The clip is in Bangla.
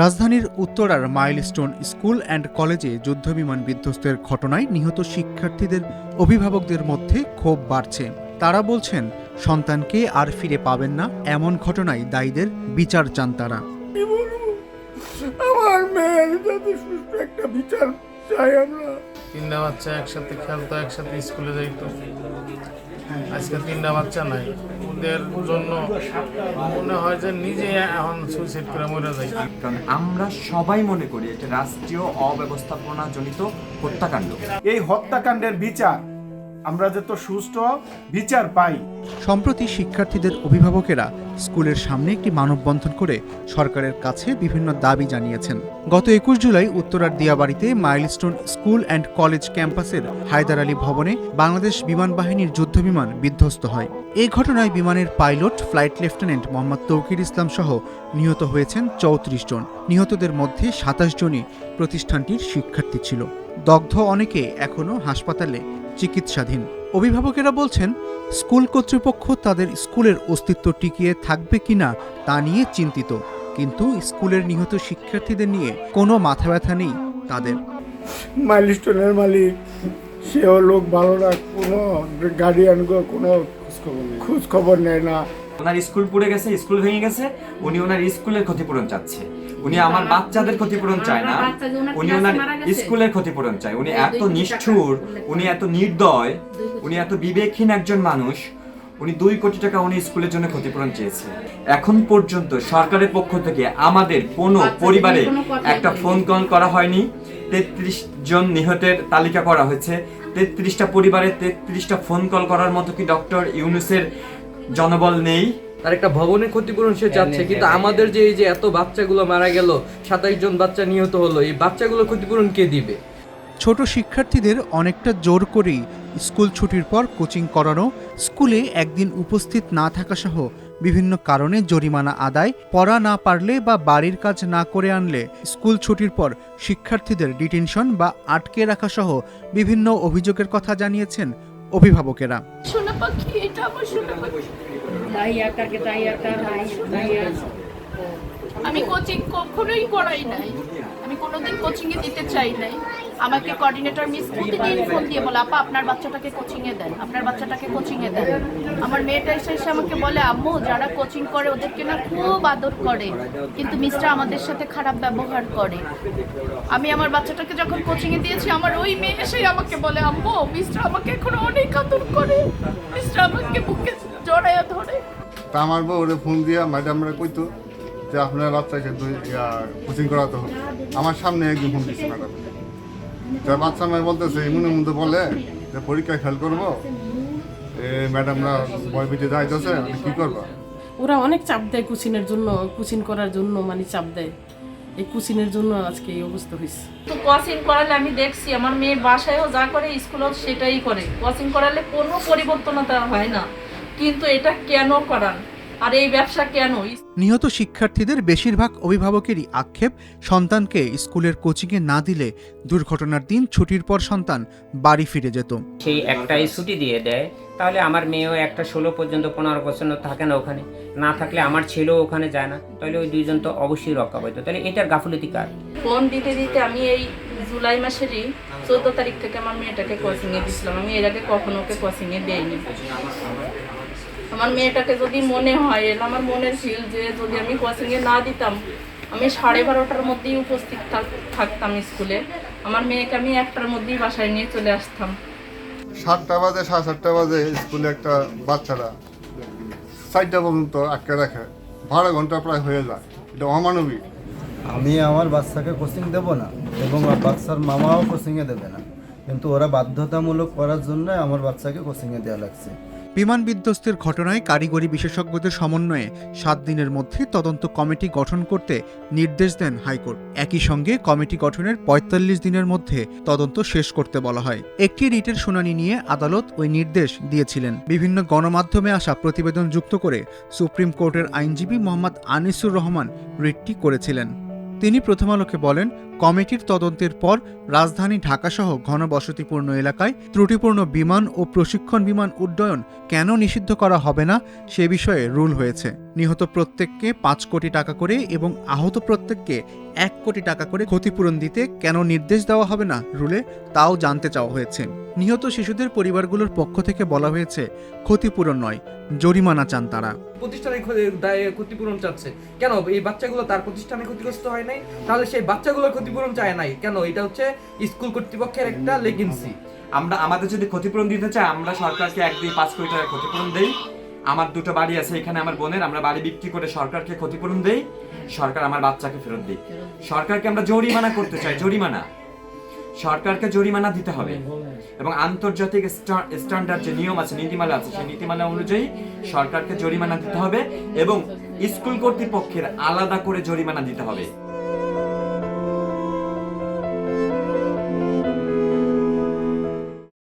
রাজধানীর উত্তরার মাইলস্টোন স্কুল অ্যান্ড কলেজে যুদ্ধবিমান বিধ্বস্তের ঘটনায় নিহত শিক্ষার্থীদের অভিভাবকদের মধ্যে ক্ষোভ বাড়ছে। তারা বলছেন, সন্তানকে আর ফিরে পাবেন না, এমন ঘটনায় দায়ীদের বিচার চান তারা। আমার সুস্থ একটা বিচার চাই আমরা। তিনটা বাচ্চা একসাথে খেলতো একসাথে স্কুলে যাইতো। আজকে তিনটা বাচ্চা নাই। ওদের জন্য মনে হয় যে নিজে এখন সুইসাইড করে মরে যাই কারণ আমরা সবাই মনে করি এটা রাষ্ট্রীয় অব্যবস্থাপনা জনিত হত্যাকাণ্ড। এই হত্যাকাণ্ডের বিচার আমরা যে তো সুষ্ঠু বিচার পাই। সম্প্রতি শিক্ষার্থীদের অভিভাবকেরা স্কুলের সামনে একটি মানববন্ধন করে সরকারের কাছে বিভিন্ন দাবি জানিয়েছেন। গত একুশ জুলাই উত্তরার দিয়াবাড়িতে মাইলস্টোন স্কুল অ্যান্ড কলেজ ক্যাম্পাসের হায়দার আলী ভবনে বাংলাদেশ বিমান বাহিনীর যুদ্ধবিমান বিধ্বস্ত হয়। এই ঘটনায় বিমানের pilot, flight lieutenant Mohammad Touqir Islam সহ নিহত হয়েছেন চৌত্রিশ জন। নিহতদের মধ্যে সাতাশ জনই প্রতিষ্ঠানটির শিক্ষার্থী ছিল। দগ্ধ অনেকে এখনও হাসপাতালে চিকিৎসাধীন। অভিভাবকেরা বলছেন স্কুল কর্তৃপক্ষ তাদের স্কুলের অস্তিত্ব টিকিয়ে থাকবে কিনা তা নিয়ে চিন্তিত। কিন্তু স্কুলের নিহত শিক্ষার্থীদের নিয়ে কোনো মাথা ব্যথা নেই তাদের। মাইলস্টোনের মালিক সেও লোক ভালো না কোনো গার্ডিয়ান কোনো খোঁজ খবর নেয় না। ওনার স্কুল পুড়ে গেছে স্কুল ভেঙে গেছে উনি ওনার স্কুলের ক্ষতিপূরণ চাচ্ছে। উনি আমার বাচ্চাদের ক্ষতিপূরণ চায় না। উনি ওনার স্কুলের ক্ষতিপূরণ চায়। উনি এত নিষ্ঠুর উনি এত নির্দয় উনি এত বিবেকহীন একজন মানুষ উনি দুই কোটি টাকা উনি স্কুলের জন্য ক্ষতিপূরণ চেয়েছে। এখন পর্যন্ত সরকারের পক্ষ থেকে আমাদের কোনো পরিবারে একটা ফোন কল করা হয়নি। তেত্রিশ জন নিহতের তালিকা করা হয়েছে। তেত্রিশটা পরিবারে তেত্রিশটা ফোন কল করার মতো কি ডক্টর ইউনুসের জনবল নেই? তার একটা ভবনের ক্ষতিপূরণ সে চাচ্ছে কিন্তু আমাদের যে এই যে এত বাচ্চাগুলো মারা গেল সাতাইশ জন বাচ্চা নিহত হলো এই বাচ্চাগুলো ক্ষতিপূরণ কে দিবে? ছোট শিক্ষার্থীদের অনেকটা জোর করেই স্কুল ছুটির পর কোচিং করানো স্কুলে একদিন উপস্থিত না থাকা সহ বিভিন্ন কারণে জরিমানা আদায় পড়া না পারলে বা বাড়ির কাজ না করে আনলে স্কুল ছুটির পর শিক্ষার্থীদের ডিটেনশন বা আটকে রাখা সহ বিভিন্ন অভিযোগের কথা জানিয়েছেন অভিভাবকেরা। পাখি এটা আমার সোনা পাখি। দাইয়াটাকে দাইয়াটা হাই দাইয়া আমি কোচিং কখনোই করাই নাই। আমি কোনোদিন কোচিং এ দিতে চাই নাই। আমাকে কোঅর্ডিনেটর মিস প্রতিদিন ফোন দিয়ে বলে, আপা, আপনার বাচ্চাটাকে কোচিংয়ে দেন, আপনার বাচ্চাটাকে কোচিংয়ে দেন। আমার মেয়েটা এসে এসে আমাকে বলে, আম্মু, যারা কোচিং করে ওদেরকে না খুব আদর করে, কিন্তু মিস্টার আমাদের সাথে খারাপ ব্যবহার করে। আমি আমার বাচ্চাটাকে যখন কোচিংয়ে দিয়েছি, আমার ওই মেয়ে এসে আমাকে বলে, আম্মু মিস্টার আমাকে এখন অনেক আদর করে। মিস্টার আমাকে বুকে জড়াইয়া ধরে। তা আমার বউ ওরে ফোন দিয়া ম্যাডামরা কইতো যে, আপনার বাচ্চাকে কোচিং করাতে হবে। আমার সামনে একদিন ফোন দিচ্ছে ম্যাডাম তার বাচ্চা মেয়ে বলতেছে মনে মধ্যে বলে যে পরীক্ষায় ফেল করব। এ ম্যাডামরা বয় পিঠে যাইতেছে আমি কি করবা? ওরা অনেক চাপ দেয় কুচিনের জন্য কুচিন করার জন্য মানে চাপ দেয়। এই কুচিনের জন্য আজকে এই অবস্থা হয়েছে। তো কোচিং করালে আমি দেখছি আমার মেয়ে বাসায়ও যা করে স্কুলেও সেটাই করে। কোচিং করালে কোনো পরিবর্তনতা হয় না। কিন্তু এটা কেন করান আর এই ব্যবসা কেন? নিহত শিক্ষার্থীদের বেশিরভাগ অভিভাবকেরই আক্ষেপ সন্তানকে স্কুলের কোচিংয়ে না দিলে দুর্ঘটনার দিন ছুটির পর সন্তান বাড়ি ফিরে যেত। সেই একটাই ছুটি দিয়ে দেয় তাহলে আমার মেয়েও একটা ষোলো পর্যন্ত পনেরো পর্যন্ত থাকে না ওখানে। না থাকলে আমার ছেলেও ওখানে যায় না তাহলে ওই দুইজন তো অবশ্যই রক্ষা পাইতো। তাহলে এটার গাফুলতি কার? ফোন দিতে দিতে আমি এই জুলাই মাসেরই চোদ্দ তারিখ থেকে আমার মেয়েটাকে কোচিংয়ে দিয়েছিলাম আমি এর আগে কখনো ওকে কোচিংয়ে দেইনি। আমার মেয়েটাকে যদি মনে হয় এর আমার মনে ছিল যে যদি আমি কোচিংয়ে না দিতাম আমি সাড়ে বারোটার মধ্যেই উপস্থিত থাক- থাকতাম স্কুলে। আমার মেয়েকে আমি একটার মধ্যেই বাসায় নিয়ে চলে আসতাম। সাতটা বাজে সাড়ে সাতটা বাজে স্কুলে একটা বাচ্চারা চারটা পর্যন্ত আটকে রাখে। বারো ঘণ্টা প্রায় হয়ে যায়। এটা অমানবিক। আমি আমার বাচ্চাকে কোচিং দেব না এবং আমার বাচ্চার মামাও কোচিংয়ে দেবে না। কিন্তু ওরা বাধ্যতামূলক করার জন্য আমার বাচ্চাকে কোচিংয়ে দেওয়া লাগছে। বিমান বিধ্বস্তের ঘটনায় কারিগরি বিশেষজ্ঞদের সমন্বয়ে সাত দিনের মধ্যে তদন্ত কমিটি গঠন করতে নির্দেশ দেন হাইকোর্ট। একই সঙ্গে কমিটি গঠনের ৪৫ দিনের মধ্যে তদন্ত শেষ করতে বলা হয়। একটি রিটের শুনানি নিয়ে আদালত ওই নির্দেশ দিয়েছিলেন। বিভিন্ন গণমাধ্যমে আসা প্রতিবেদন যুক্ত করে সুপ্রিম কোর্টের আইনজীবী মোহাম্মদ আনিসুর রহমান রিটটি করেছিলেন। তিনি প্রথম আলোকে বলেন, কমিটির তদন্তের পর রাজধানী ঢাকাসহ ঘনবসতিপূর্ণ এলাকায় ত্রুটিপূর্ণ বিমান ও প্রশিক্ষণ বিমান উড্ডয়ন কেন নিষিদ্ধ করা হবে না সে বিষয়ে রুল হয়েছে। নিহত প্রত্যেককে পাঁচ কোটি টাকা করে এবং আহত প্রত্যেককে এক কোটি টাকা করে ক্ষতিপূরণ দিতে কেন নির্দেশ দেওয়া হবে না রুলে তাও জানতে চাওয়া হয়েছে। নিহত শিশুদের পরিবারগুলোর পক্ষ থেকে বলা হয়েছে ক্ষতিপূরণ নয় জরিমানা চান তারা। প্রতিষ্ঠানের দায়ে ক্ষতিপূরণ চাচ্ছে। কেন? এই বাচ্চাগুলো তার প্রতিষ্ঠানে ক্ষতিগ্রস্ত হয় নাই? তাহলে সেই বাচ্চাগুলোর ক্ষতিপূরণ চায় নাই। কেন? এটা হচ্ছে স্কুল কর্তৃপক্ষের একটা লেগেন্সি। আমরা আমাদের যদি ক্ষতিপূরণ দিতে চাই আমরা সরকারকে এক দুই পাঁচ কোটি টাকা ক্ষতিপূরণ দেই। আমার দুটো বাড়ি আছে, এখানে আমার বোনের, আমরা বাড়ি বিক্রি করে সরকারকে ক্ষতিপূরণ দেই, সরকার আমার বাচ্চাকে ফেরত দেই। সরকারকে আমরা জরিমানা করতে চাই, জরিমানা। সরকারকে জরিমানা দিতে হবে। এবং আন্তর্জাতিক স্টা- স্ট্যান্ডার্ড যে নিয়ম আছে, নীতিমালা আছে, সেই নীতিমালা অনুযায়ী সরকারকে জরিমানা দিতে হবে এবং স্কুল কর্তৃপক্ষের আলাদা করে জরিমানা দিতে হবে।